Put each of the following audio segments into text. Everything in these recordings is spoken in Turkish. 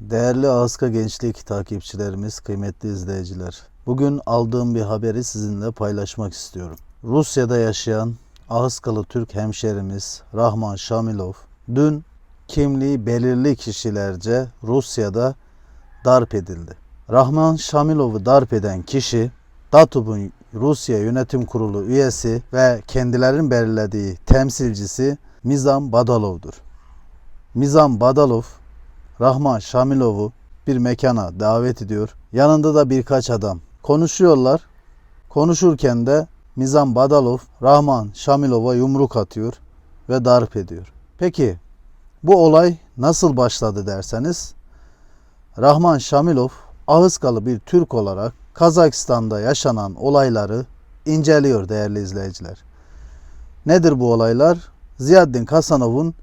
Değerli Ağızka Gençlik takipçilerimiz, kıymetli izleyiciler. Bugün aldığım bir haberi sizinle paylaşmak istiyorum. Rusya'da yaşayan Ağızkalı Türk hemşerimiz Rahman Şamilov dün kimliği belirli kişilerce Rusya'da darp edildi. Rahman Şamilov'u darp eden kişi DATUB'un Rusya Yönetim Kurulu üyesi ve kendilerinin belirlediği temsilcisi Mizam Badalov'dur. Mizam Badalov Rahman Şamilov'u bir mekana davet ediyor. Yanında da birkaç adam. Konuşuyorlar. Konuşurken de Mizam Badalov Rahman Şamilov'a yumruk atıyor ve darp ediyor. Peki bu olay nasıl başladı derseniz Rahman Şamilov Ağızkalı bir Türk olarak Kazakistan'da yaşanan olayları inceliyor değerli izleyiciler. Nedir bu olaylar? Ziyaddin Kasanov'un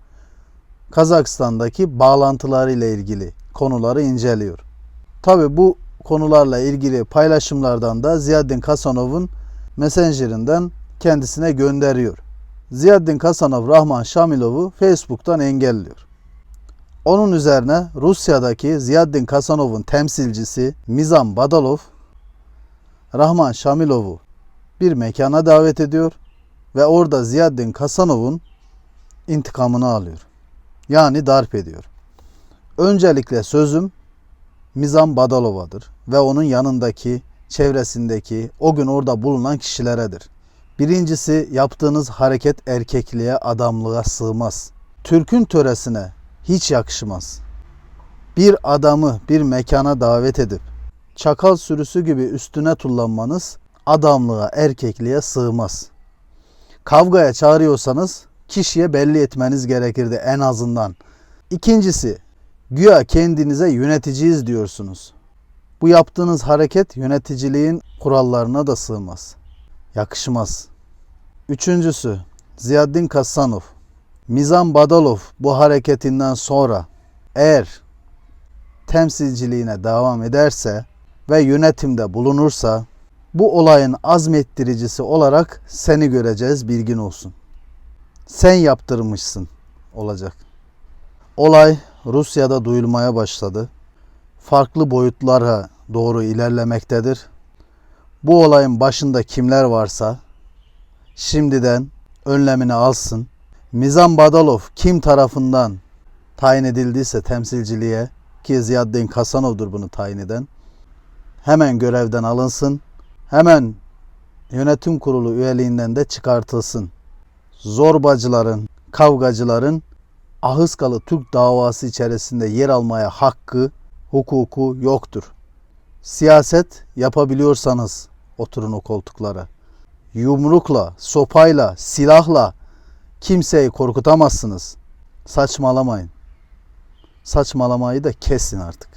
Kazakistan'daki bağlantıları ile ilgili konuları inceliyor. Tabi bu konularla ilgili paylaşımlardan da Ziyaddin Kasanov'un Messenger'inden kendisine gönderiyor. Ziyaddin Kasanov Rahman Şamilov'u Facebook'tan engelliyor. Onun üzerine Rusya'daki Ziyaddin Kasanov'un temsilcisi Mizam Badalov Rahman Şamilov'u bir mekana davet ediyor ve orada Ziyaddin Kasanov'un intikamını alıyor. Yani darp ediyor. Öncelikle sözüm Mizam Badalova'dır ve onun yanındaki, çevresindeki, o gün orada bulunan kişileredir. Birincisi yaptığınız hareket erkekliğe, adamlığa sığmaz. Türk'ün töresine hiç yakışmaz. Bir adamı bir mekana davet edip çakal sürüsü gibi üstüne tullanmanız adamlığa, erkekliğe sığmaz. Kavgaya çağırıyorsanız kişiye belli etmeniz gerekirdi en azından. İkincisi, güya kendinize yöneticiyiz diyorsunuz. Bu yaptığınız hareket yöneticiliğin kurallarına da sığmaz. Yakışmaz. Üçüncüsü, Ziyaddin Kassanov. Mizan Badalov bu hareketinden sonra eğer temsilciliğine devam ederse ve yönetimde bulunursa bu olayın azmettiricisi olarak seni göreceğiz bilgin olsun. Sen yaptırmışsın olacak. Olay Rusya'da duyulmaya başladı. Farklı boyutlara doğru ilerlemektedir. Bu olayın başında kimler varsa şimdiden önlemini alsın. Mizan Badalov kim tarafından tayin edildiyse temsilciliğe ki Ziyaddin Kasanov'dur bunu tayin eden hemen görevden alınsın. Hemen yönetim kurulu üyeliğinden de çıkartılsın. Zorbacıların, kavgacıların Ahıskalı Türk davası içerisinde yer almaya hakkı, hukuku yoktur. Siyaset yapabiliyorsanız oturun o koltuklara. Yumrukla, sopayla, silahla kimseyi korkutamazsınız. Saçmalamayın. Saçmalamayı da kesin artık.